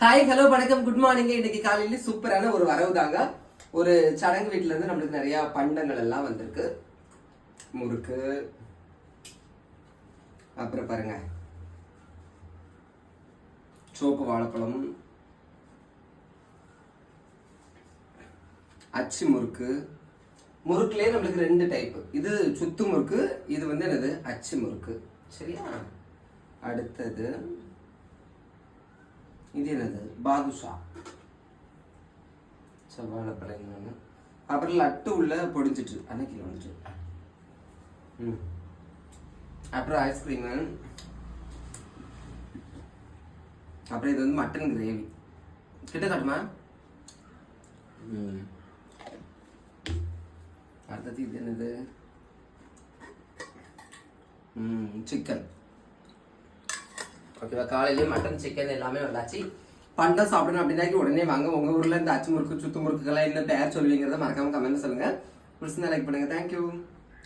Hi hello வணக்கம். Good morning இன்னைக்கு காலையில சூப்பரான ஒரு வரவு தாங்க ஒரு சடங்கு வீட்டுல இருந்து நம்மளுக்கு நிறைய பண்டங்கள் எல்லாம் வந்திருக்கு. முறுக்கு. அப்புறம் பாருங்க. சோப்பு வாழைப்பழம் அச்சு முறுக்கு. முறுக்குலேயே நம்மளுக்கு ரெண்டு டைப் இது சுத்து முறுக்கு இது வந்து என்னது? அச்சு முறுக்கு. சரியா? அடுத்தது இது என்னது? பாதுஷா. செவ்வாழை பழங்க அப்புறம் லட்டு உள்ள பொடிஞ்சிட்டு அன்னைக்கு வந்துட்டு. ம். அப்புறம் ஐஸ்கிரீம் அப்புறம் இது வந்து மட்டன் கிரேவி கிட்ட காட்டுமா ம். அடுத்தது இது என்னது? ம் சிக்கன் ஓகேவா? காலையிலேயே மட்டன் சிக்கன் எல்லாமே வந்தாச்சு. பண்டம் சாப்பிடணும் அப்படின்னாக்கி உடனே வாங்க. உங்கள் ஊரில் இந்த அச்சு முறுக்கு சுத்து முறுக்குகள்லாம் என்ன பேர் சொல்லுவீங்கிறத மறக்காமல் கமெண்ட் சொல்லுங்கள் பிடிச்சிருந்தா லைக் பண்ணுங்கள் தேங்க்யூ